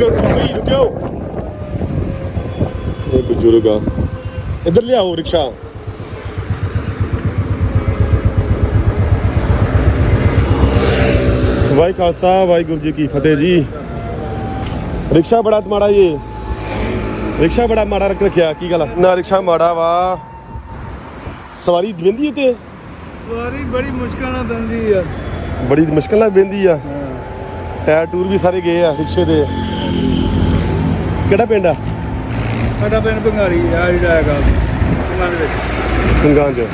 ਰੁਕਿਓ ਭਾਈ ਰੁਕਿਓ ਇਹ ਬਜ਼ੁਰਗ ਆ। ਇੱਧਰ ਲਿਆਓ ਰਿਕਸ਼ਾ। ਵਾਹਿ ਖਾਲਸਾ ਵਾਹਿਗੁਰੂ ਜੀ ਕੀ ਫਤਿਹ ਜੀ। ਰਿਕਸ਼ਾ ਬੜਾ ਮਾੜਾ ਜੀ। ਰਿਕਸ਼ਾ ਬੜਾ ਮਾੜਾ ਰੱਖ ਰੱਖਿਆ ਕੀ ਗੱਲ ਆ? ਨਾ ਰਿਕਸ਼ਾ ਮਾੜਾ ਵਾ। ਸਵਾਰੀ ਬਹਿੰਦੀ ਤੇ? ਵਾਰੀ ਬੜੀ ਮੁਸ਼ਕਲ ਨਾਲ ਬੰਦੀ ਆ। ਬੜੀ ਮੁਸ਼ਕਲ ਨਾਲ ਬਹਿੰਦੀ ਆ। ਟਾਇਰ ਟੂਰ ਵੀ ਸਾਰੇ ਗਏ ਆ ਰਿਕਸ਼ੇ ਦੇ ਕਿਹੜਾ ਪਿੰਡ ਆ? ਸਾਡਾ ਪਿੰਡ ਬੰਗਾਰੀ ਆ ਜਿਹੜਾ ਹੈਗਾ ਉਹਨਾਂ ਦੇ ਵਿੱਚ। ਤੁੰਗਾਂ ਚ।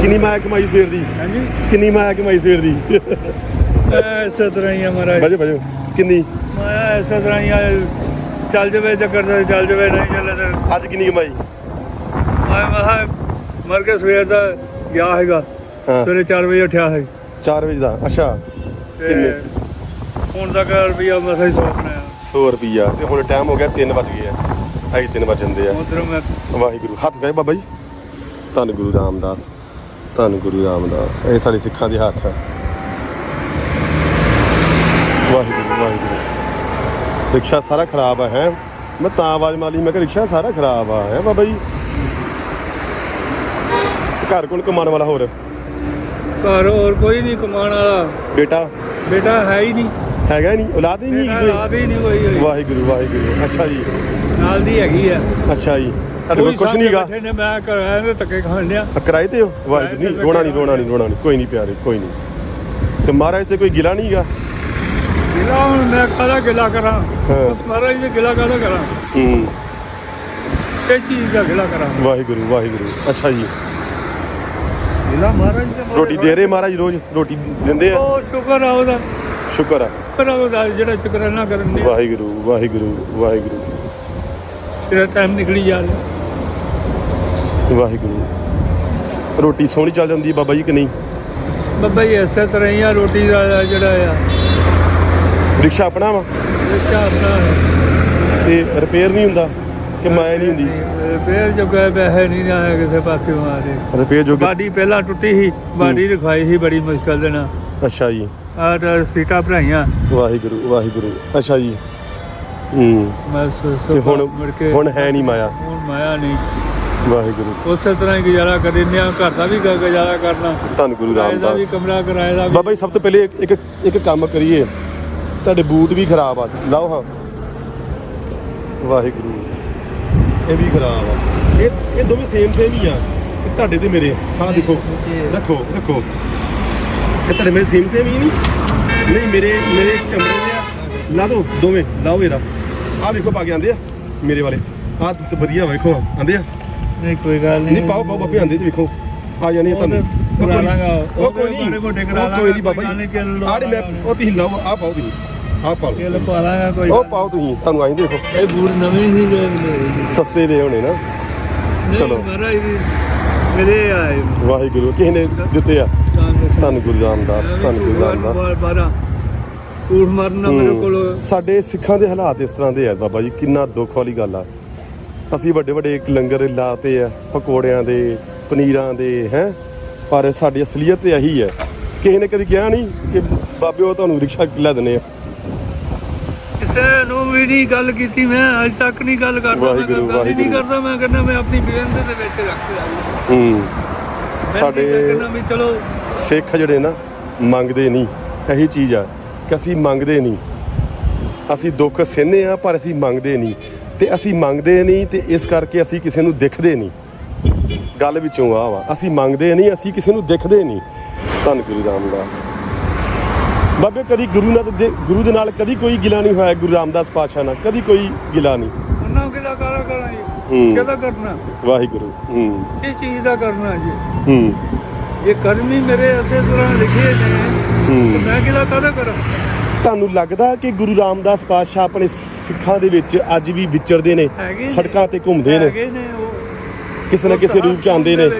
ਕਿੰਨੀ ਮਾਇਆ ਕਮਾਈ ਸਵੇਰ ਦੀ? ਹਾਂਜੀ? ਕਿੰਨੀ ਮਾਇਆ ਕਮਾਈ ਸਵੇਰ ਦੀ? ਐ ਇਸੇ ਤਰ੍ਹਾਂ ਹੀ ਆ ਮਹਾਰਾਜ। ਬਾਜੋ ਬਾਜੋ ਕਿੰਨੀ? ਮਾਇਆ ਇਸੇ ਤਰ੍ਹਾਂ ਹੀ ਆ ਚੱਲ ਜਵੇ ਚੱਕਰ ਤੇ ਚੱਲ ਜਵੇ ਨਹੀਂ ਚੱਲੇ ਤੇ। ਅੱਜ ਕਿੰਨੀ ਕਮਾਈ? ਆਏ ਮਹਾ ਮਰ ਕੇ ਸਵੇਰ ਦਾ ਗਿਆ ਹੈਗਾ ਹਾਂ। ਸਵੇਰੇ 4 ਵਜੇ ਉੱਠਿਆ ਹੈ 4 ਵਜੇ ਦਾ ਅੱਛਾ। ਤੇ ਕਿੰਨੇ? ਹੁਣ ਤੱਕ ਰੁਪਿਆ ਮਸਾ ਹੀ ਸੌ ਬਣਾਇਆ। 100 ਰੁਪਈਆ। ਤੇ ਹੁਣ ਟਾਈਮ ਹੋ ਗਿਆ 3 ਵਜ ਗਏ ਆ। ਆਈ 3 ਵਜ ਜਾਂਦੇ ਆ। ਉਧਰੋਂ ਮੈਂ ਵਾਹਿਗੁਰੂ। ਹੱਥ ਗਏ ਬਾਬਾ ਜੀ? ਧੰਨ ਗੁਰੂ ਰਾਮਦਾਸ। ਧੰਨ ਗੁਰੂ ਰਾਮਦਾਸ। ਇਹ ਸਾਡੇ ਸਿੱਖਾਂ ਦੇ ਹੱਥ ਆ। ਵਾਹਿਗੁਰੂ ਵਾਹਿਗੁਰੂ। ਰਿਕਸ਼ਾ ਸਾਰਾ ਖਰਾਬ ਆ ਹੈ? ਮੈਂ ਤਾਂ ਆਵਾਜ਼ ਮਾਰੀ ਮੈਂ ਕਿ ਰਿਕਸ਼ਾ ਸਾਰਾ ਖਰਾਬ ਆ ਹੈ ਬਾਬਾ ਜੀ? ਘਰ ਕੋਲ ਕਮਾਉਣ ਵਾਲਾ ਹੋਰ? ਘਰ ਹੋਰ ਕੋਈ ਨਹੀਂ ਕਮਾਉਣ ਵਾਲਾ। ਬੇਟਾ? ਬੇਟਾ ਹੈ ਹੀ ਨਹੀਂ। ਹੈਗਾ ਨਹੀਂ ਔਲਾਦ ਹੀ ਨਹੀਂ ਬੇਟਾ ਹੈਗੀ ਲਾਦ ਹੀ ਨਹੀਂ ਕੋਈ ਕੋਈ ਹੋਈ। ਵਾਹਿਗੁਰੂ ਵਾਹਿਗੁਰੂ। ਅੱਛਾ ਜੀ। ਨਾਲ ਦੀ ਹੈਗੀ ਆ। ਅੱਛਾ ਜੀ। ਤੁਹਾਡੇ ਕੋਲ ਕੁਝ ਬੈਠੇ ਨੇ ਮੈਂ ਘਰ ਆਇਆ ਤੇ ਧੱਕੇ ਖਾਣ ਡਿਆ। ਕਿਰਾਏ ਤੇ ਹੋ? ਵਾਹਿਗੁਰੂ ਨਹੀਂ ਰੋਣਾ ਨਹੀਂ ਰੋਣਾ ਨਹੀਂ ਰੋਣਾ ਨਹੀਂ। ਕੋਈ ਨਹੀਂ ਪਿਆਰੇ ਕੋਈ ਨਹੀਂ। ਤੇ ਮਹਾਰਾਜ ਤੇ ਕੋਈ ਗਿਲਾ ਨਹੀਂਗਾ ਗਿਲਾ ਹੁਣ ਮੈਂ ਕਾਹਦਾ ਗਿਲਾ ਕਰਾਂ? ਹਾਂ। ਉਸ ਮਹਾਰਾਜ ਜੀ ਗਿਲਾ ਕਾਹਦਾ ਕਰਾਂ? ਹੂੰ। ਕਿਸ ਚੀਜ਼ ਦਾ ਗਿਲਾ ਕਰਾਂ। ਵਾਹਿਗੁਰੂ ਵਾਹਿਗੁਰੂ। ਅੱਛਾ ਜੀ। ਗਿਲਾ ਮਹਾਰਾਜ ਦੇ ਮੋਰੇ ਰੋਟੀ ਦੇ ਰਹੇ ਮਹਾਰਾਜ ਰੋਜ਼? ਰੋਟੀ ਦਿੰਦੇ ਆ? ਉਹ ਸ਼ੁਕਰ ਆ ਉਹਦਾ। ਸ਼ੁਕਰ ਸ਼ੁਕਰ ਆ ਉਹਦਾ ਜਿਹੜਾ ਸ਼ੁਕਰਾਨਾ ਕਰਨ ਦੇ ਵਾਹਿਗੁਰੂ ਵਾਹਿਗੁਰੂ ਵਾਹਿਗੁਰੂ। ਤੇਰਾ ਟਾਈਮ ਨਿਕਲੀ ਜਾ ਰਿਹਾ। ਵਾਹਿਗੁਰੂ। ਰੋਟੀ ਸੋਹਣੀ ਚੱਲ ਜਾਂਦੀ ਹੈ ਬਾਬਾ ਜੀ ਕਿ ਨਹੀਂ? ਬੱਬਾ ਜੀ ਇਸੇ ਤਰ੍ਹਾਂ ਹੀ ਆ ਰੋਟੀ ਦਾ ਜਿਹੜਾ ਆ। ਰਿਕਸ਼ਾ ਆਪਣਾ ਵਾ? ਰਿਕਸ਼ਾ ਆਪਣਾ ਹੈ ਤੇ ਰਿਪੇਅਰ ਨਹੀਂ ਹੁੰਦਾ? ਕਿ ਮਾਇਆ ਨਹੀਂ ਹੁੰਦੀ? ਫੇਰ ਜੋ ਗਏ ਪੈਸੇ ਨਹੀਂ ਆਏ ਕਿਸੇ ਪਾਸੇ ਮਾਰੇ। ਰਿਪੇਅਰ ਜੋ ਬਾਡੀ ਪਹਿਲਾਂ ਟੁੱਟੀ ਸੀ ਬਾਡੀ ਰਖਾਈ ਸੀ ਬੜੀ ਮੁਸ਼ਕਲ ਦੇ ਨਾਲ। ਅੱਛਾ ਜੀ। ਤਾਂ ਸੀਟਾਂ ਭਰਾਈਆਂ। ਵਾਹਿਗੁਰੂ ਵਾਹਿਗੁਰੂ। ਅੱਛਾ ਜੀ। ਹੂੰ। ਮੈਂ ਸੋ- ਤੇ ਹੁਣ ਮੁੜ ਕੇ ਹੁਣ ਹੈ ਨਹੀਂ ਮਾਇਆ। ਹੁਣ ਮਾਇਆ ਨਹੀਂ। ਵਾਹਿਗੁਰੂ। ਉਸੇ ਤਰ੍ਹਾਂ ਹੀ ਗੁਜ਼ਾਰਾ ਕਰਿੰਦੇ ਆ ਘਰ ਦਾ ਵੀ ਗ- ਗੁਜ਼ਾਰਾ ਕਰਨਾ। ਧੰਨ ਗੁਰੂ ਕਿਰਾਏ ਦਾ ਵੀ ਰਾਮਦਾਸ। ਕਮਰਾ ਕਿਰਾਏ ਦਾ ਵੀ। ਬਾਬਾ ਜੀ ਸਭ ਤੋਂ ਪਹਿਲੇ ਇੱਕ- ਇੱਕ ਇੱਕ ਕੰਮ ਕਰੀਏ। ਤੁਹਾਡੇ ਬੂਟ ਵੀ ਖਰਾਬ ਆ। ਲਾਓ ਹਾਂ। ਵਾਹਿਗੁਰੂ। ਇਹ ਵੀ ਖਰਾਬ ਆ। ਇਹ ਇਹ ਦੋਵੇਂ ਸੇਮ ਸੇਮ ਹੀ ਆ। ਇਹ ਤੁਹਾਡੇ ਤੇ ਮੇਰੇ। ਹਾਂ ਦੇਖੋ। ਰੱਖੋ ਰੱਖੋ। ਇਹ ਤੁਹਾਡੇ ਮੇਰੇ ਸੇਮ ਸੇਮ ਹੀ ਨਹੀਂ ਨਹੀਂ ਮੇਰੇ ਮੇਰੇ ਚਮੜੇ ਦੇ ਆ। ਲਾ ਦੋ ਦੋਵੇਂ ਲਾਓ ਇਹਦਾ। ਆਹ ਵੇਖੋ ਪਾ ਕੇ ਆਂਦੇ ਆ ਮੇਰੇ ਵਾਲੇ। ਆਹ ਤਾਂ ਵਧੀਆ ਵੇਖੋ ਆਂਦੇ ਆ। ਨਹੀਂ ਕੋਈ ਗੱਲ ਨਹੀਂ ਨਹੀਂ। ਪਾਓ ਪਾਓ ਬਾਬੇ ਆਂਦੇ ਤੇ ਵੇਖੋ। ਆ ਜਾਣੀ ਆ ਤੁਹਾਨੂੰ। ਕਰਾ ਲਾਂਗਾ, ਉਹ ਕੋਈ ਨਹੀਂ। ਮੋਟੇ ਕਰਾ ਉਹ ਕੋਈ ਨਹੀਂ ਲਾਂਗਾ, ਬਾਬਾ ਜੀ। ਆਹ ਮੈਂ ਉਹ ਤੁਸੀਂ ਲਾਓ ਆ ਪਾਓ ਤੁਸੀਂ। ਆ ਪਾ ਕਿਲ ਪਾ ਲਾਂਗਾ ਕੋਈ ਉਹ ਪਾਓ ਤੁਸੀਂ ਤੁਹਾਨੂੰ ਆਈ ਦੇਖੋ। ਇਹ ਬੂਟ ਨਵੇਂ ਹੀ ਸਸਤੇ ਦੇ ਹੋਣੇ ਨਾ। ਚਲੋ। ਮੇਰੇ ਆਏ ਵਾਹਿਗੁਰੂ ਕਿਸੇ ਨੇ ਦਿੱਤੇ ਆ? ਧੰਨ ਗੁਰੂ ਰਾਮਦਾਸ ਧੰਨ ਗੁਰੂ ਰਾਮਦਾਸ। ਝੂਠ ਮਾਰਨਾ ਮੇਰੇ। ਕੋਲ ਸਾਡੇ ਸਿੱਖਾਂ ਦੇ ਹਾਲਾਤ ਇਸ ਤਰ੍ਹਾਂ ਦੇ ਆ ਬਾਬਾ ਜੀ ਕਿੰਨਾ ਦੁੱਖ ਵਾਲੀ ਗੱਲ ਆ। ਅਸੀਂ ਵੱਡੇ ਵੱਡੇ ਲੰਗਰ ਲਾਤੇ ਆ ਪਕੌੜਿਆਂ ਦੇ ਪਨੀਰਾਂ ਦੇ ਹੈ? ਪਰ ਸਾਡੀ ਅਸਲੀਅਤ ਤੇ ਇਹੀ ਹੈ ਕਿਸੇ ਨੇ ਕਦੀ ਕਿਹਾ ਨਹੀਂ ਕਿ ਬਾਬੇ ਉਹ ਤੁਹਾਨੂੰ ਰਿਕਸ਼ਾ ਕਿੱਲਾ ਦਿੰਦੇ ਆ। ਕਿਸੇ ਨੂੰ ਵੀ ਨਹੀਂ ਗੱਲ ਕੀਤੀ ਮੈਂ ਅੱਜ ਤੱਕ ਨਹੀਂ ਗੱਲ ਕਰਦਾ ਮੈਂ ਵਾਹਿਗੁਰੂ, ਗੱਲ ਹੀ ਨਹੀਂ ਵਾਹਿਗੁਰੂ। ਕਰਦਾ ਮੈਂ ਕਹਿੰਦਾ ਮੈਂ ਆਪਣੀ ਬੇਨਤੀ ਦੇ ਵਿੱਚ ਰੱਖ ਲਿਆ ਹੂੰ। ਸਾਡੇ ਕਹਿੰਦਾ ਵੀ ਚਲੋ। ਸਿੱਖ ਜਿਹੜੇ ਨਾ ਮੰਗਦੇ ਨਹੀਂ। ਇਹੀ ਚੀਜ਼ ਆ ਕਿ ਅਸੀਂ ਮੰਗਦੇ ਨਹੀਂ। ਅਸੀਂ ਦੁੱਖ ਸਹਿੰਦੇ ਆ ਪਰ ਅਸੀਂ ਮੰਗਦੇ ਨਹੀਂ। ਤੇ ਅਸੀਂ ਮੰਗਦੇ ਨਹੀਂ ਤੇ ਇਸ ਕਰਕੇ ਅਸੀਂ ਕਿਸੇ ਨੂੰ ਦਿਖਦੇ ਨਹੀਂ। ਗੱਲ ਵਿੱਚੋਂ ਆ ਵਾ। ਅਸੀਂ ਮੰਗਦੇ ਨਹੀਂ ਅਸੀਂ ਕਿਸੇ ਨੂੰ ਦਿਖਦੇ ਨਹੀਂ। ਧੰਨ ਗੁਰੂ ਰਾਮਦਾਸ। ਬਾਬੇ ਕਦੀ ਗੁਰੂ ਨਾਲ ਦੇ ਗੁਰੂ ਦੇ ਨਾਲ ਕਦੀ ਕੋਈ ਗਿਲਾ ਨਹੀਂ ਹੋਇਆ ਗੁਰੂ ਰਾਮਦਾਸ ਪਾਤਸ਼ਾਹ ਨਾਲ? ਕਦੀ ਕੋਈ ਗਿਲਾ ਨਹੀਂ? ਉਹਨਾਂ ਕਿਹਦਾ ਕਾਰਾ ਕਰਾਂ ਜੀ। ਕਿਹਦਾ ਕਰਨਾ? ਵਾਹਿਗੁਰੂ ਹੂੰ। ਕਿਸ ਚੀਜ਼ ਦਾ ਕਰਨਾ ਜੀ? ਹੂੰ। ਇਹ ਕਰਮ ਹੀ ਮੇਰੇ ਅਸੇ ਤਰ੍ਹਾਂ ਲਿਖੇ ਨੇ। ਹੂੰ। ਮੈਂ ਕਿਹਦਾ ਕਾਹਦਾ ਕਰਾਂ? ਤੁਹਾਨੂੰ ਲੱਗਦਾ ਕਿ ਗੁਰੂ ਰਾਮਦਾਸ ਪਾਤਸ਼ਾਹ ਆਪਣੇ ਸਿੱਖਾਂ ਦੇ ਵਿੱਚ ਅੱਜ ਵੀ ਵਿਚਰਦੇ ਨੇ। ਸੜਕਾਂ ਤੇ ਘੁੰਮਦੇ ਨੇ? ਕਿਸੇ ਨਾ ਕਿਸੇ ਰੂਪ ਚ ਆਉਂਦੇ ਨੇ।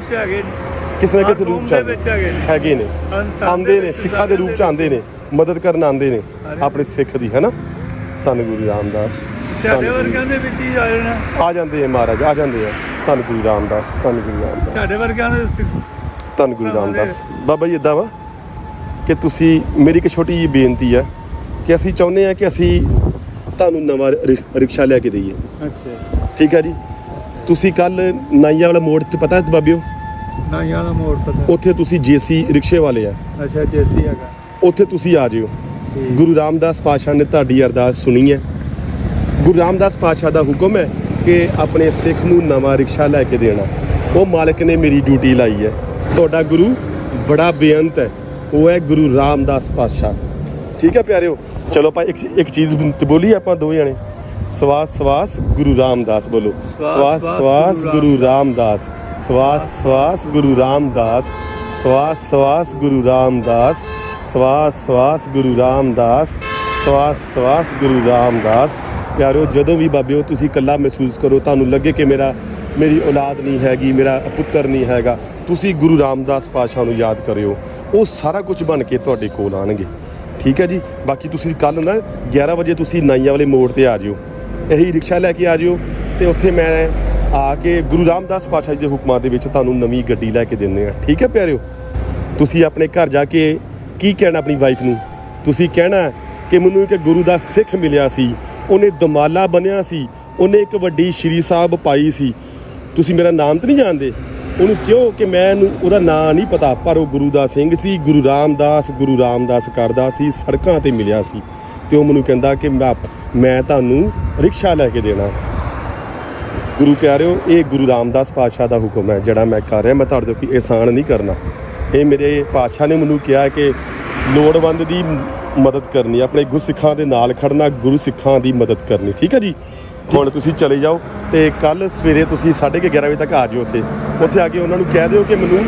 ਕਿਸੇ ਨਾ ਕਿਸੇ ਰੂਪ ਚ ਆਉਂਦੇ ਹੈਗੇ ਨੇ। ਹੈਗੇ ਨੇ। ਅੰਤ ਆਉਂਦੇ ਨੇ ਸਿੱਖਾਂ ਦੇ ਰੂਪ ਚ ਆਉਂਦੇ ਨੇ। ਮਦਦ ਕਰਨ ਆਉਂਦੇ ਨੇ ਆਪਣੇ ਸਿੱਖ ਦੀ ਹੈਨਾ? ਧੰਨ ਗੁਰੂ ਰਾਮਦਾਸ ਗੁਰੂ- ਵਰਗਿਆਂ ਦੇ ਵਿੱਚ ਹੀ ਆ ਜਾਣਾ। ਆ ਜਾਂਦੇ ਆ ਮਹਾਰਾਜ ਆ ਜਾਂਦੇ ਆ। ਧੰਨ ਗੁਰੂ ਰਾਮਦਾਸ ਧੰਨ ਗੁਰੂ ਰਾਮਦਾਸ। ਸਾਡੇ ਵਰਗਿਆਂ ਦੇ ਸਿੱਖ- ਧੰਨ ਗੁਰੂ ਰਾਮਦਾਸ। ਬਾਬਾ ਜੀ ਇਦਾਂ ਵਾ ਕਿ ਤੁਸੀਂ ਮੇਰੀ ਇੱਕ ਛੋਟੀ ਜਿਹੀ ਬੇਨਤੀ ਆ ਕਿ ਅਸੀਂ ਚਾਹੁੰਦੇ ਆ ਕਿ ਅਸੀਂ ਤੁਹਾਨੂੰ ਨਵਾਂ ਰਿਕਸ਼ਾ ਲੈ ਕੇ ਦਈਏ। ਅੱਛਾ। ਠੀਕ ਹੈ ਜੀ? ਤੁਸੀਂ ਕੱਲ ਨਾਈਆਂ ਵਾਲਾ ਮੋੜ ਤੇ ਪਤਾ ਹੈ ਬਾਬਿਓ? ਨਾ ਯਾਰ ਮੋੜ ਪਤਾ। ਉੱਥੇ ਤੁਸੀਂ ਜੇਸੀ ਰਿਕਸ਼ੇ ਵਾਲੇ ਆ। ਅੱਛਾ ਜੈਸੀ ਹੈਗਾ। ਉੱਥੇ ਤੁਸੀਂ ਆ ਜਿਓ। ਗੁਰੂ ਰਾਮਦਾਸ ਪਾਤਸ਼ਾਹ ਨੇ ਤੁਹਾਡੀ ਅਰਦਾਸ ਸੁਣੀ ਹੈ। ਗੁਰੂ ਰਾਮਦਾਸ ਪਾਤਸ਼ਾਹ ਦਾ ਹੁਕਮ ਹੈ ਕਿ ਆਪਣੇ ਸਿੱਖ ਨੂੰ ਨਵਾਂ ਰਿਕਸ਼ਾ ਲੈ ਕੇ ਦੇਣਾ। ਉਹ ਮਾਲਕ ਨੇ ਮੇਰੀ ਡਿਊਟੀ ਲਾਈ ਹੈ। ਤੁਹਾਡਾ ਗੁਰੂ ਬੜਾ ਬੇਅੰਤ ਹੈ। ਉਹ ਹੈ ਗੁਰੂ ਰਾਮਦਾਸ ਪਾਤਸ਼ਾਹ। ਠੀਕ ਹੈ ਪਿਆਰਿਓ? ਚਲੋ ਆਪਾਂ ਇੱਕ ਇੱਕ ਚੀਜ਼ ਬੋਲੀ ਆਪਾਂ ਦੋ ਜਣੇ। ਸਵਾਸ ਸਵਾਸ ਗੁਰੂ ਰਾਮਦਾਸ ਬੋਲੋ। ਸਵਾਸ, ਸਵਾਸ ਗੁਰੂ ਰਾਮਦਾਸ। ਸਵਾਸ ਸਵਾਸ ਗੁਰੂ ਰਾਮਦਾਸ। ਸਵਾਸ ਸਵਾਸ ਗੁਰੂ ਰਾਮਦਾਸ। ਸਵਾਸ ਸਵਾਸ ਗੁਰੂ ਰਾਮਦਾਸ, ਸਵਾਸ ਸਵਾਸ ਗੁਰੂ ਰਾਮਦਾਸ। ਪਿਆਰਿਓ ਜਦੋਂ ਵੀ ਬਾਬਿਓ ਤੁਸੀਂ ਇਕੱਲਾ ਮਹਿਸੂਸ ਕਰੋ, ਤੁਹਾਨੂੰ ਲੱਗੇ ਕਿ ਮੇਰਾ, ਮੇਰੀ ਔਲਾਦ ਨਹੀਂ ਹੈਗੀ, ਮੇਰਾ ਪੁੱਤਰ ਨਹੀਂ ਹੈਗਾ, ਤੁਸੀਂ ਗੁਰੂ ਰਾਮਦਾਸ ਪਾਤਸ਼ਾਹ ਨੂੰ ਯਾਦ ਕਰਿਓ। ਉਹ ਸਾਰਾ ਕੁਝ ਬਣ ਕੇ ਤੁਹਾਡੇ ਕੋਲ ਆਣਗੇ। ਠੀਕ ਹੈ ਜੀ? ਬਾਕੀ ਤੁਸੀਂ ਕੱਲ ਨਾ 11 ਵਜੇ ਤੁਸੀਂ ਨਾਈਆਂ ਵਾਲੇ ਮੋੜ ਤੇ ਆ ਜਿਓ। ਇਹੀ ਰਿਕਸ਼ਾ ਲੈ ਕੇ ਆ ਜਿਓ ਤੇ ਉੱਥੇ ਮੈਂ ਆ ਕੇ ਗੁਰੂ ਰਾਮਦਾਸ ਪਾਤਸ਼ਾਹ ਜੀ ਦੇ ਹੁਕਮਾਂ ਦੇ ਵਿੱਚ ਤੁਹਾਨੂੰ ਨਵੀਂ ਗੱਡੀ ਲੈ ਕੇ ਦਿੰਦੇ ਆ ਠੀਕ ਹੈ ਪਿਆਰਿਓ? ਤੁਸੀਂ ਆਪਣੇ ਘਰ ਜਾ ਕੇ ਕੀ ਕਹਿਣਾ ਆਪਣੀ ਵਾਈਫ ਨੂੰ? ਤੁਸੀਂ ਕਹਿਣਾ ਕਿ ਮੈਨੂੰ ਇੱਕ ਗੁਰੂ ਦਾ ਸਿੱਖ ਮਿਲਿਆ ਸੀ, ਉਹਨੇ ਦਮਾਲਾ ਬਣਿਆ ਸੀ, ਉਹਨੇ ਇੱਕ ਵੱਡੀ ਸ਼੍ਰੀ ਸਾਹਿਬ ਪਾਈ ਸੀ। ਤੁਸੀਂ ਮੇਰਾ ਨਾਮ ਤਾਂ ਨਹੀਂ ਜਾਣਦੇ? ਉਹਨੂੰ ਕਿਉਂ ਕਿ ਮੈਨੂੰ ਉਹਦਾ ਨਾਂ ਨਹੀਂ ਪਤਾ, ਪਰ ਉਹ ਗੁਰੂ ਦਾ ਸਿੰਘ ਸੀ, ਗੁਰੂ ਰਾਮਦਾਸ ਗੁਰੂ ਰਾਮਦਾਸ ਕਰਦਾ ਸੀ, ਸੜਕਾਂ ਤੇ ਮਿਲਿਆ ਸੀ। ਤੇ ਉਹ ਮੈਨੂੰ ਕਹਿੰਦਾ ਕਿ ਮੈਂ ਮੈਂ ਤੁਹਾਨੂੰ ਰਿਕਸ਼ਾ ਲੈ ਕੇ ਦੇਣਾ। ਗੁਰੂ ਪਿਆਰਿਓ, ਇਹ ਗੁਰੂ ਰਾਮਦਾਸ ਪਾਤਸ਼ਾਹ ਦਾ ਹੁਕਮ ਹੈ, ਜਿਹੜਾ ਮੈਂ ਕਰ ਰਿਹਾ, ਮੈਂ ਤੁਹਾਡੇ ਤੋਂ ਕੋਈ ਇਹਸਾਨ ਨਹੀਂ ਕਰਨਾ। ਇਹ ਮੇਰੇ ਪਾਤਸ਼ਾਹ ਨੇ ਮੈਨੂੰ ਕਿਹਾ ਕਿ ਲੋੜਵੰਦ ਦੀ ਮਦਦ ਕਰਨੀ ਆਪਣੇ ਗੁਰਸਿੱਖਾਂ ਦੇ ਨਾਲ ਖੜਨਾ ਗੁਰੂ ਸਿੱਖਾਂ ਦੀ ਮਦਦ ਕਰਨੀ ਠੀਕ ਹੈ ਜੀ? ਹੁਣ ਤੁਸੀਂ ਚਲੇ ਜਾਓ ਤੇ ਕੱਲ ਸਵੇਰੇ ਤੁਸੀਂ 11:30 ਵਜੇ ਤੱਕ ਆ ਜਿਓ ਉੱਥੇ। ਉੱਥੇ ਆ ਕੇ ਉਹਨਾਂ ਨੂੰ ਕਹਿ ਦਿਓ ਕਿ ਮੈਨੂੰ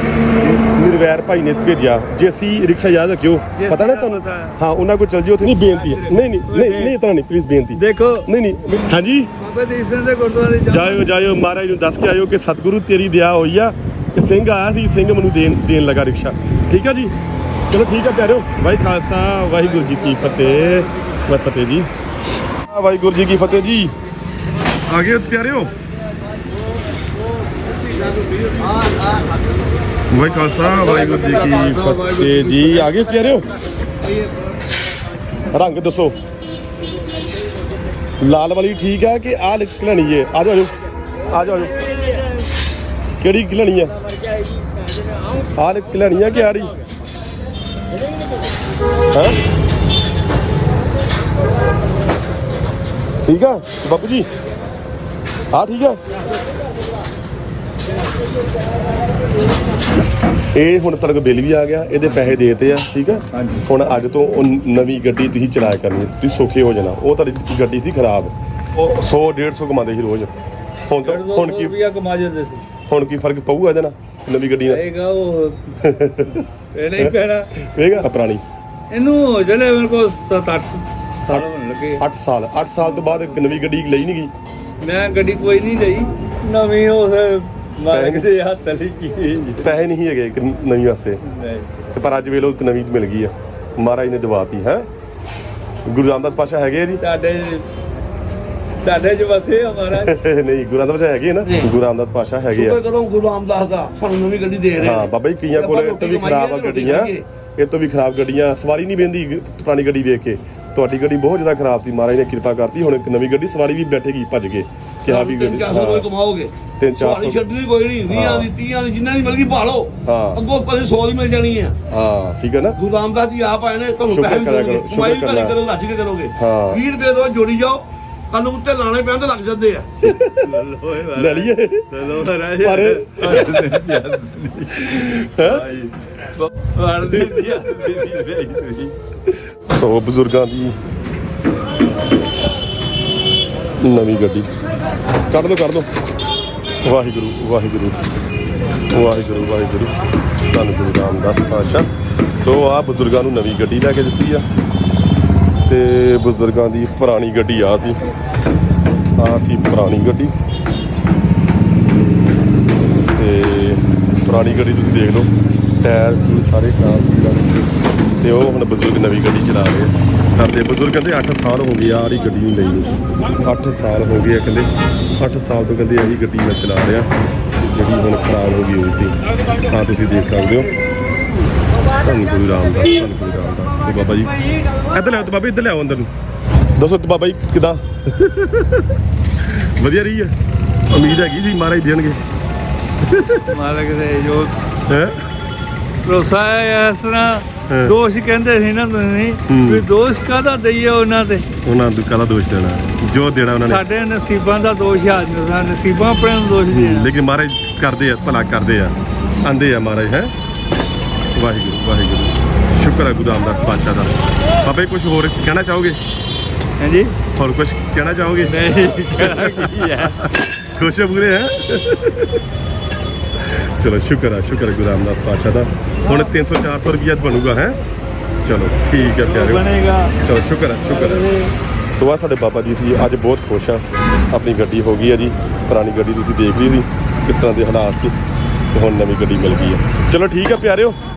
ਨਿਰਵੈਰ ਭਾਈ ਨੇ ਭੇਜਿਆ। ਜੇ ਅਸੀਂ ਰਿਕਸ਼ਾ ਯਾਦ ਰੱਖਿਓ ਪਤਾ ਨਾ ਤੁਹਾਨੂੰ? ਹੈ। ਉਹਨਾਂ ਕੋਲ ਚਲ ਜਿਓ ਉੱਥੇ। ਨਹੀਂ ਬੇਨਤੀ ਹੈ। ਨਹੀਂ ਨਹੀਂ ਨਹੀਂ ਨਹੀਂ ਤਾਂ ਨਹੀਂ ਪਲੀਜ਼ ਬੇਨਤੀ। ਦੇਖੋ। ਨਹੀਂ ਨਹੀਂ ਹਾਂਜੀ। ਬਾਬਾ ਦੀਪ ਸਿੰਘ ਦੇ ਗੁਰਦੁਆਰੇ ਜਾਇਓ ਜਾਇਓ। ਮਹਾਰਾਜ ਨੂੰ ਦੱਸ ਕੇ ਆਇਓ ਕਿ ਸਤਿਗੁਰੂ ਤੇਰੀ ਦਇਆ ਹੋਈ ਆ। ਕਿ ਸਿੰਘ ਆਇਆ ਸੀ, ਸਿੰਘ ਮੈਨੂੰ ਦੇਣ ਦੇਣ ਲੱਗਾ ਰਿਕਸ਼ਾ। ਠੀਕ ਆ ਜੀ? ਚਲੋ ਠੀਕ ਆ ਪਿਆਰਿਓ, ਵਾਹਿ ਖਾਲਸਾ ਵਾਹਿਗੁਰੂ ਜੀ ਕੀ ਫਤਿਹ। ਵਾਹਿ ਫਤਿਹ ਜੀ। ਵਾਹਿਗੁਰੂ ਜੀ ਕੀ ਫਤਿਹ ਜੀ। ਆ ਗਏ ਹੋ ਪਿਆਰਿਓ। ਵਾਹਿ ਖਾਲਸਾ ਵਾਹਿਗੁਰੂ ਜੀ ਕੀ ਫਤਿਹ ਜੀ। ਆ ਗਏ ਪਿਆਰਿਓ। ਰੰਗ ਦੱਸੋ। ਲਾਲ ਵਾਲੀ ਠੀਕ ਹੈ ਕਿ ਆਹ ਘਲਣੀ ਹੈ ਆ ਜਾਓ ਆ ਜਾਓ। ਆ ਜਾਓ ਕਿਹੜੀ ਘਲਣੀ ਹੈ ਆਹ ਘਲਣੀ ਹੈ ਕਿ ਆੜੀ ਹਾਂ? ਠੀਕ ਆ ਬਾਪੂ ਜੀ? ਆ ਠੀਕ ਆ। ਇਹ ਹੁਣ ਤੱਕ ਬਿੱਲ ਵੀ ਆ ਗਿਆ ਇਹਦੇ ਪੈਸੇ ਦੇਤੇ ਆ ਠੀਕ ਆ। ਹੁਣ ਅੱਜ ਤੋਂ ਉਹ ਨਵੀਂ ਗੱਡੀ ਤੁਸੀਂ ਚਲਾਇਆ ਕਰਨੀ ਤੁਸੀਂ ਸੌਖੇ ਹੋ ਜਾਣਾ। ਉਹ ਤੁਹਾਡੀ ਗੱਡੀ ਸੀ ਖਰਾਬ। ਉਹ 100 150 ਕਮਾਉਂਦੇ ਸੀ ਰੋਜ਼। ਹੁਣ ਤਾਂ ਹੁਣ ਕੀ ਰੁਪਿਆ ਕਮਾ ਜਾਂਦੇ ਸੀ। ਹੁਣ ਕੀ ਫ਼ਰਕ ਪਊਗਾ ਇਹਦੇ ਨਾਲ ਨਵੀਂ ਗੱਡੀ ਨਾਲ? ਆਏਗਾ ਉਹ। ਇਹ ਨਹੀਂ ਪੈਣਾ। ਵੇਗਾ ਪੁਰਾਣੀ। ਇਹਨੂੰ ਜਿਹੜੇ ਮੇਰੇ ਕੋਲ 7-8 ਸਾਲ ਹੋਣ ਲੱਗੇ। 8 ਸਾਲ 8 ਸਾਲ ਤੋਂ ਬਾਅਦ ਇੱਕ ਨਵੀਂ ਗੱਡੀ ਲਈ ਨਹੀਂ ਗਈ। ਮੈਂ ਗੱਡੀ ਕੋਈ ਨਹੀਂ ਲਈ। ਨਵੀਂ ਉਸ ਮਾਲਕ ਦੇ ਹੱਥ ਲਈ ਕੀ ਪੈਸੇ ਨਹੀਂ ਹੈਗੇ ਇੱਕ ਨਵੀਂ ਵਾਸਤੇ। ਤੇ ਪਰ ਅੱਜ ਵੇਲੋ ਇੱਕ ਨਵੀਂ ਮਿਲ ਗਈ ਆ। ਮਹਾਰਾਜ ਨੇ ਦਵਾਤੀ ਹੈ? ਗੁਰੂ ਰਾਮਦਾਸ ਪਾਸ਼ਾ ਹੈਗੇ ਆ ਜੀ? ਤੁਹਾਡੇ ਤੁਹਾਡੇ ਚ ਵਸੇ ਹਮਾਰਾ ਨਹੀਂ ਗੁਰੂ ਰਾਮਦਾਸ ਪਾਸ਼ਾ ਹੈਗੇ ਨਾ। ਗੁਰੂ ਰਾਮਦਾਸ ਪਾਸ਼ਾ ਹੈਗੇ ਸ਼ੁਕਰ ਆ ਕਰੋ ਗੁਰੂ ਰਾਮਦਾਸ ਦਾ ਸਾਨੂੰ ਨਵੀਂ ਗੱਡੀ ਦੇ ਰਹੇ ਹਾਂ ਨੇ। ਬਾਬਾ ਜੀ ਕਈਆਂ ਕੋਲ ਇਹ ਤੋਂ ਵੀ ਖਰਾਬ ਆ ਗੱਡੀਆਂ ਇਹ ਤੋਂ ਵੀ ਖਰਾਬ ਗੱਡੀਆਂ ਸਵਾਰੀ ਨਹੀਂ ਬਹਿੰਦੀ ਗ- ਪੁਰਾਣੀ ਗੱਡੀ ਵੇਖ ਕੇ। ਤੁਹਾਡੀ ਗੱਡੀ ਬਹੁਤ ਜ਼ਿਆਦਾ ਖਰਾਬ ਸੀ ਮਹਾਰਾਜ ਨੇ ਕਿਰਪਾ ਕਰਤੀ ਹੁਣ ਇੱਕ ਨਵੀਂ ਗੱਡੀ ਸਵਾਰੀ ਵੀ ਬੈਠੇਗੀ ਭੱਜ ਕੇ। ਕਿ ਹਾਂ ਵੀ ਗੱਡੀ ਹਾਂ। ਕਮਾਓਗੇ। ਤਿੰਨ ਚਾਰ ਸਵਾਰੀ ਸੌ। ਛੱਡਣੀ ਕੋਈ ਨਹੀਂ 20 ਦੀ 30 ਦੀ ਜਿੰਨਾ ਦੀ ਮਿਲ ਗਈ ਭਾਲੋ। ਹਾਂ। ਅੱਗੋਂ ਪਰੇ 100 ਦੀ ਮਿਲ ਜਾਣੀ ਹੈ ਹਾਂ ਠੀਕ ਹੈ ਨਾ। ਗੁਰੂ ਰਾਮਦਾਸ ਜੀ ਆਪ ਆਏ ਨੇ ਤੁਹਾਨੂੰ ਸ਼ੁਕਰ ਪੈਸੇ ਵੀ ਕਰਿਆ ਦੇਣਗੇ। ਕਰੋ, ਕਮਾਈ ਵੀ ਸ਼ੁਕਰ। ਕਰੋ ਰੱਜ ਕੇ ਕਰੋਗੇ। ਹਾਂ। 20 ਰੁਪਏ ਦੋ ਜੋੜੀ ਜਾਓ। ਕੱਲ ਨੂੰ ਉੱਤੇ ਲਾਣੇ ਪੈਣ ਤੇ ਲੱਗ ਜਾਂਦੇ ਆ। ਲੈ ਲਈਏ। ਲੋ ਮਹਾਰਾਜ। ਪਰ ਵਾਰ ਦੇ ਤੁਸੀਂ। ਸੋ ਬਜ਼ੁਰਗਾਂ ਦੀ ਨਵੀਂ ਗੱਡੀ। ਕੱਢ ਦੋ ਕੱਢ ਦੋ। ਵਾਹਿਗੁਰੂ ਵਾਹਿਗੁਰੂ ਵਾਹਿਗੁਰੂ ਵਾਹਿਗੁਰੂ। ਧੰਨ ਗੁਰੂ ਰਾਮਦਾਸ ਪਾਤਸ਼ਾਹ। ਸੋ ਆ ਬਜ਼ੁਰਗਾਂ ਨੂੰ ਨਵੀਂ ਗੱਡੀ ਲੈ ਕੇ ਦਿੱਤੀ ਆ। ਤੇ ਬਜ਼ੁਰਗਾਂ ਦੀ ਪੁਰਾਣੀ ਗੱਡੀ ਆ ਸੀ। ਆ ਸੀ ਪੁਰਾਣੀ ਗੱਡੀ। ਤੇ ਪੁਰਾਣੀ ਗੱਡੀ ਤੁਸੀਂ ਦੇਖ ਲਓ, ਟਾਇਰ ਟੂਰ ਸਾਰੇ ਖਰਾਬ ਸੀ ਤੇ ਉਹ ਹੁਣ ਬਜ਼ੁਰਗ ਨਵੀਂ ਗੱਡੀ ਚਲਾ ਰਹੇ ਆ। ਕਰਦੇ ਬਜ਼ੁਰਗ ਕਹਿੰਦੇ 8 ਸਾਲ ਹੋ ਗਏ ਆ ਰਹੀ ਗੱਡੀ ਨੂੰ ਲਈ ਨੂੰ 8 ਸਾਲ ਹੋ ਗਏ ਆ ਕਹਿੰਦੇ। 8 ਸਾਲ ਤੋਂ ਕਹਿੰਦੇ ਇਹੀ ਗੱਡੀ ਮੈਂ ਚਲਾ ਰਿਹਾ। ਜਿਹੜੀ ਹੁਣ ਖਰਾਬ ਹੋ ਗਈ ਹੋਈ ਸੀ। ਤਾਂ ਤੁਸੀਂ ਦੇਖ ਸਕਦੇ ਹੋ। ਧੰਨ ਗੁਰੂ ਰਾਮਦਾਸ ਧੰਨ ਗੁਰੂ ਰਾਮਦਾਸ। ਸੋ ਬਾਬਾ ਜੀ ਇੱਧਰ ਲਿਆਓ ਤੇ ਬਾਬਾ ਇੱਧਰ ਲਿਆਓ ਅੰਦਰ ਨੂੰ। ਦੱਸੋ ਤੇ ਬਾਬਾ ਜੀ ਕਿਦਾਂ? ਵਧੀਆ ਰਹੀ ਹੈ ਉਮੀਦ ਹੈਗੀ ਸੀ ਮਹਾਰਾਜ ਦੇਣਗੇ। ਮਾਲਕ ਦੇ ਜੋ ਹੈ? ਭਰੋਸਾ ਹੈ ਇਸ ਹਾਂ। ਤਰ੍ਹਾਂ ਦੋਸ਼ ਕਹਿੰਦੇ ਸੀ ਨਾ ਤੁਸੀਂ। ਹੂੰ। ਵੀ ਦੋਸ਼ ਕਾਹਦਾ ਦਈਏ ਉਹਨਾਂ ਤੇ? ਉਹਨਾਂ ਨੂੰ ਕਾਹਦਾ ਦੋਸ਼ ਦੇਣਾ? ਜੋ ਦੇਣਾ ਉਹਨਾਂ ਨੇ। ਸਾਡੇ ਨਸੀਬਾਂ ਦਾ ਦੋਸ਼ ਆ ਜਾਂਦਾ। ਨਸੀਬਾਂ ਆਪਣੇ ਨੂੰ ਦੋਸ਼ ਦੇਣਾ। ਲੇਕਿਨ ਮਹਾਰਾਜ ਕਰਦੇ ਆ ਭਲਾ ਕਰਦੇ ਆ। ਆਂਦੇ ਆ ਮਹਾਰਾਜ ਹੈ? ਵਾਹਿਗੁਰੂ ਵਾਹਿਗੁਰੂ। ਸ਼ੁਕਰ ਹੈ ਗੁਰੂ ਰਾਮਦਾਸ ਪਾਤਸ਼ਾਹ ਦਾ। ਬਾਬਾ ਜੀ ਕੁਝ ਹੋਰ ਕਹਿਣਾ ਚਾਹੋਗੇ? ਹਾਂਜੀ? ਹੋਰ ਕੁਝ ਕਹਿਣਾ ਚਾਹੋਗੇ? ਨਹੀਂ ਕਿਹੜਾ ਕੀ ਹੈ? ਖੁਸ਼ ਹੋ ਪੂਰੇ ਹੈ? ਚਲੋ ਸ਼ੁਕਰ ਹੈ ਸ਼ੁਕਰ ਹੈ ਗੁਰੂ ਰਾਮਦਾਸ ਪਾਤਸ਼ਾਹ ਦਾ। ਹੁਣ 300 400 ਰੁਪਿਆ ਬਣੂਗਾ ਹੈ? ਚਲੋ ਠੀਕ ਹੈ ਪਿਆਰਿਓ। ਬਣੇਗਾ। ਚਲੋ ਸ਼ੁਕਰ ਹੈ ਸ਼ੁਕਰ ਹੈ ਸਵੇਰ ਸਾਡੇ ਬਾਬਾ ਜੀ ਸੀ ਅੱਜ ਬਹੁਤ ਖੁਸ਼ ਆ। ਆਪਣੀ ਗੱਡੀ ਹੋ ਗਈ ਹੈ ਜੀ ਪੁਰਾਣੀ ਗੱਡੀ ਤੁਸੀਂ ਦੇਖ ਲਈ ਸੀ ਕਿਸ ਤਰ੍ਹਾਂ ਦੇ ਹਾਲਾਤ ਸੀ ਤੇ ਹੁਣ ਨਵੀਂ ਗੱਡੀ ਮਿਲ ਗਈ ਹੈ। ਚਲੋ ਠੀਕ ਹੈ ਪਿਆਰਿਓ।